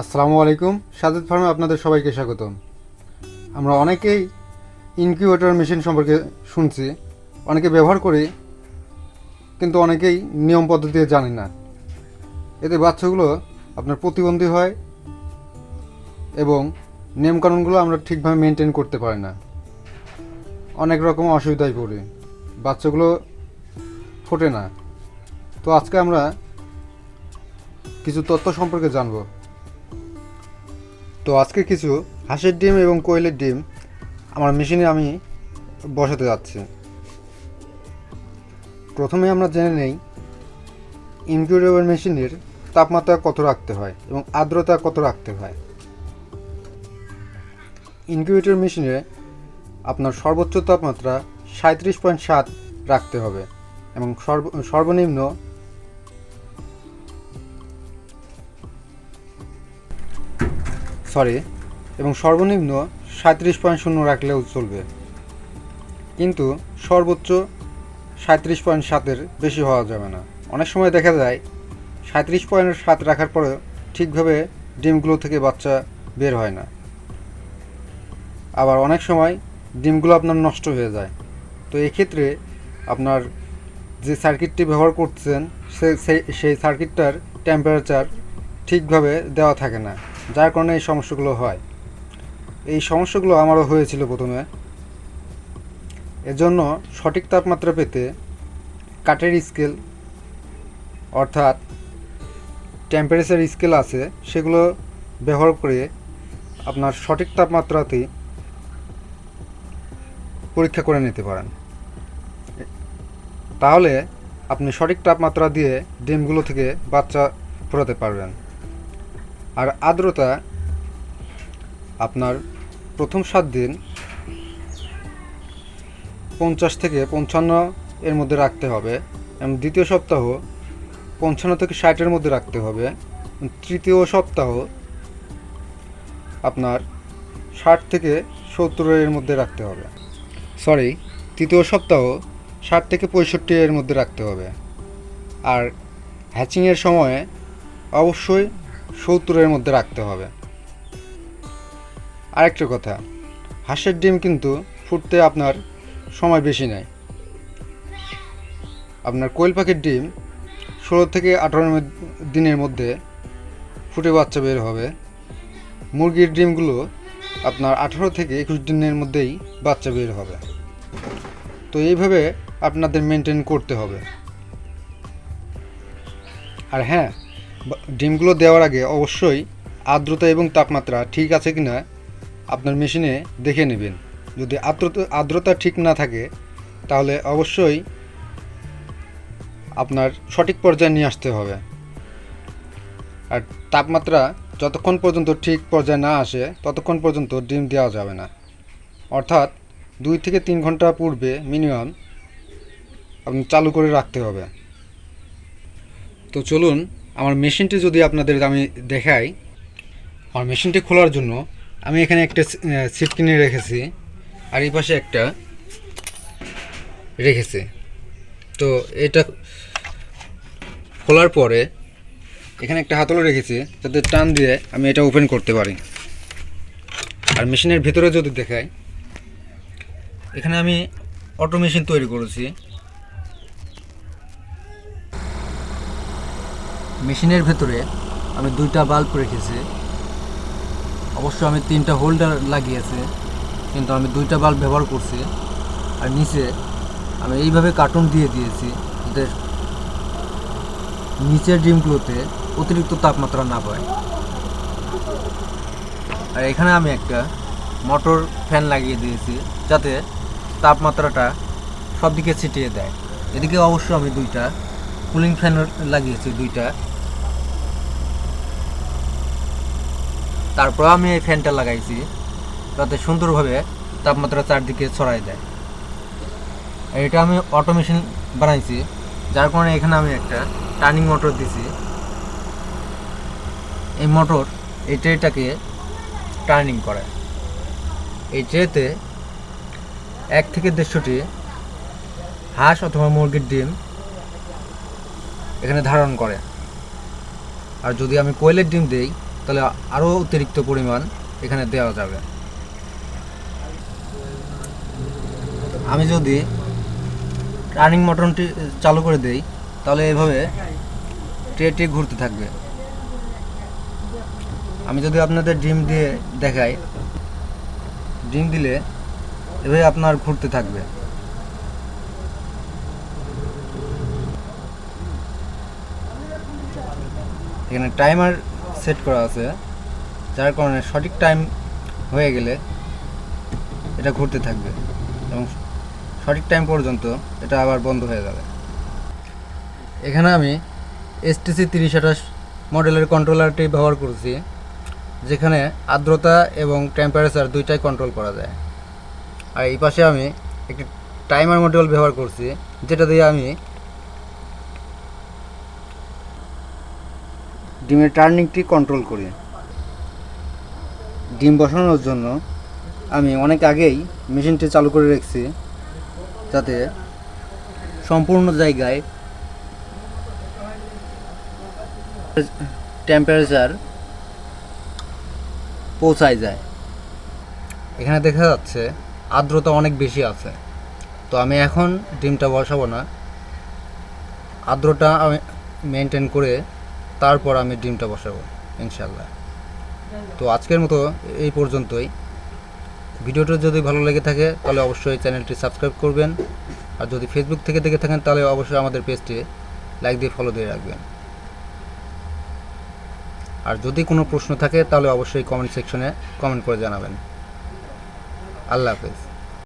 আসসালামু আলাইকুম। সাজেদ ফার্মে আপনাদের সবাইকে স্বাগতম। আমরা অনেকেই ইনকিউবেটর মেশিন সম্পর্কে শুনছি, অনেকে ব্যবহার করি, কিন্তু অনেকেই নিয়ম পদ্ধতি জানি না। এতে বাচ্চাগুলো আপনার প্রতিবন্ধী হয় এবং নিয়মকানুনগুলো আমরা ঠিকভাবে মেনটেন করতে পারি না। অনেক রকম অসুবিধায় পড়ি। বাচ্চাগুলো ফোটে না। তো আজকে আমরা কিছু তথ্য সম্পর্কে জানব। তো আজকে কিছু হাঁসের ডিম এবং কোয়েলের ডিম আমার মেশিনে আমি বসাতে যাচ্ছি। প্রথমে আমরা জেনে নেই ইনকিউবেটর মেশিনের তাপমাত্রা কত রাখতে হয় এবং আর্দ্রতা কত রাখতে হয়। ইনকিউবেটর মেশিনে আপনার সর্বোচ্চ তাপমাত্রা সাঁত্রিশ পয়েন্ট সাত রাখতে হবে এবং সর্ব, সর্বনিম্ন সরি, এবং সর্বনিম্ন সাঁত্রিশ পয়েন্ট শূন্য রাখলেও চলবে। কিন্তু সর্বোচ্চ সাঁত্রিশ পয়েন্ট সাতের বেশি হওয়া যাবে না। অনেক সময় দেখা যায়, সাঁত্রিশ পয়েন্ট সাত রাখার পরেও ঠিকভাবে ডিমগুলো থেকে বাচ্চা বের হয় না। আবার অনেক সময় ডিমগুলো আপনার নষ্ট হয়ে যায়। তো এক্ষেত্রে আপনার যে সার্কিটটি ব্যবহার করছেন সেই সার্কিটটার টেম্পারেচার ঠিকভাবে দেওয়া থাকে না। যার কারণে এই সমস্যাগুলো হয়। এই সমস্যাগুলো আমারও হয়েছিল প্রথমে। এজন্য সঠিক তাপমাত্রা পেতে কাঠের স্কেল, অর্থাৎ টেম্পারেচার স্কেল আছে, সেগুলো ব্যবহার করে আপনার সঠিক তাপমাত্রাতে পরীক্ষা করে নিতে পারেন। তাহলে আপনি সঠিক তাপমাত্রা দিয়ে ডিমগুলো থেকে বাচ্চা ফোটাতে পারবেন। আর আর্দ্রতা আপনার প্রথম সাত দিন পঞ্চাশ থেকে পঞ্চান্ন এর মধ্যে রাখতে হবে এবং দ্বিতীয় সপ্তাহ পঞ্চান্ন থেকে ষাটের মধ্যে রাখতে হবে। তৃতীয় সপ্তাহ আপনার ষাট থেকে সত্তরের মধ্যে রাখতে হবে। সরি তৃতীয় সপ্তাহ ষাট থেকে পঁয়ষট্টি এর মধ্যে রাখতে হবে। আর হ্যাচিংয়ের সময়ে অবশ্যই সত্তরের মধ্যে রাখতে হবে। আরেকটা কথা, হাঁসের ডিম কিন্তু ফুটতে আপনার সময় বেশি নেয়। আপনার কোয়েল পাখির ডিম ষোলো থেকে আঠারো দিনের মধ্যে ফুটে বাচ্চা বের হবে। মুরগির ডিমগুলো আপনার আঠারো থেকে একুশ দিনের মধ্যেই বাচ্চা বের হবে। তো এইভাবে আপনাদের মেনটেন করতে হবে। আর হ্যাঁ ডিমগুলো দেওয়ার আগে অবশ্যই আর্দ্রতা এবং তাপমাত্রা ঠিক আছে কি না আপনার মেশিনে দেখে নেবেন। যদি আর্দ্রতা আর্দ্রতা ঠিক না থাকে, তাহলে অবশ্যই আপনার সঠিক পর্যায়ে নিয়ে আসতে হবে। আর তাপমাত্রা যতক্ষণ পর্যন্ত ঠিক পর্যায়ে না আসে, ততক্ষণ পর্যন্ত ডিম দেওয়া যাবে না। অর্থাৎ দুই থেকে তিন ঘণ্টা পূর্বে মিনিমাম আপনি চালু করে রাখতে হবে। তো চলুন আমার মেশিনটি যদি আপনাদের আমি দেখাই, আমার মেশিনটি খোলার জন্য আমি এখানে একটা সিট কিনে রেখেছি, আর এই পাশে একটা রেখেছি। তো এটা খোলার পরে এখানে একটা হাতলও রেখেছি, যাতে টান দিয়ে আমি এটা ওপেন করতে পারি। আর মেশিনের ভেতরে যদি দেখাই, এখানে আমি অটো মেশিন তৈরি করেছি। মেশিনের ভেতরে আমি দুইটা বাল্ব রেখেছি। অবশ্য আমি তিনটা হোল্ডার লাগিয়েছি, কিন্তু আমি দুইটা বাল্ব ব্যবহার করছি। আর নিচে আমি এইভাবে কার্টুন দিয়ে দিয়েছি যাতে নিচের ডিমগুলোতে অতিরিক্ত তাপমাত্রা না পায়। আর এখানে আমি একটা মোটর ফ্যান লাগিয়ে দিয়েছি, যাতে তাপমাত্রাটা সব দিকে ছিটিয়ে দেয়। এদিকে অবশ্য আমি দুইটা কুলিং ফ্যান লাগিয়েছি, দুইটা। তারপর আমি এই ফ্যানটা লাগাইছি। যাতে সুন্দরভাবে তাপমাত্রা চারদিকে ছড়াই দেয় এটা আমি অটো মেশিন বানাইছি। যার কারণে এখানে আমি একটা টার্নিং মোটর দিছি। এই মোটর এই ট্রেটাকে টার্নিং করে। এই ট্রেতে এক থেকে দেড়শোটি হাঁস অথবা মুরগির ডিম এখানে ধারণ করে। আর যদি আমি কোয়েলের ডিম দেই তাহলে আরও অতিরিক্ত পরিমাণ এখানে দেওয়া যাবে। আমি যদি রানিং মটনটি চালু করে দেই, তাহলে এভাবে ট্রেটি ঘুরতে থাকবে। আমি যদি আপনাদের ডিম দিয়ে দেখাই, ডিম দিলে এভাবে আপনার ঘুরতে থাকবে। এখানে টাইমার সেট করা আছে, যার কারণে সঠিক টাইম হয়ে গেলে এটা ঘুরতে থাকবে এবং সঠিক টাইম পর্যন্ত এটা আবার বন্ধ হয়ে যাবে। এখানে আমি এসটিসি তিরিশ আঠাশ মডেলের কন্ট্রোলারটি ব্যবহার করছি, যেখানে আর্দ্রতা এবং টেম্পারেচার দুইটাই কন্ট্রোল করা যায়। আর এই পাশে আমি একটি টাইমার মডেল ব্যবহার করছি, যেটা দিয়ে আমি ডিমের টার্নিংটি কন্ট্রোল করি। ডিম বসানোর জন্য আমি অনেক আগেই মেশিনটি চালু করে রেখেছি, যাতে সম্পূর্ণ জায়গায় টেম্পারেচার পৌঁছায় যায়। এখানে দেখা যাচ্ছে আর্দ্রতা অনেক বেশি আছে, তো আমি এখন ডিমটা বসাবো না। আর্দ্রতা আমি মেনটেন করে তারপর আমি ডিমটা বসাবো ইনশাল্লাহ তো আজকের মতো এই পর্যন্তই। ভিডিওটা যদি ভালো লেগে থাকে, তাহলে অবশ্যই চ্যানেলটি সাবস্ক্রাইব করবেন। আর যদি ফেসবুক থেকে দেখে থাকেন, তাহলে অবশ্যই আমাদের পেজটি লাইক দিয়ে ফলো দিয়ে রাখবেন। আর যদি কোনো প্রশ্ন থাকে, তাহলে অবশ্যই কমেন্ট সেকশনে কমেন্ট করে জানাবেন। আল্লাহ হাফেজ।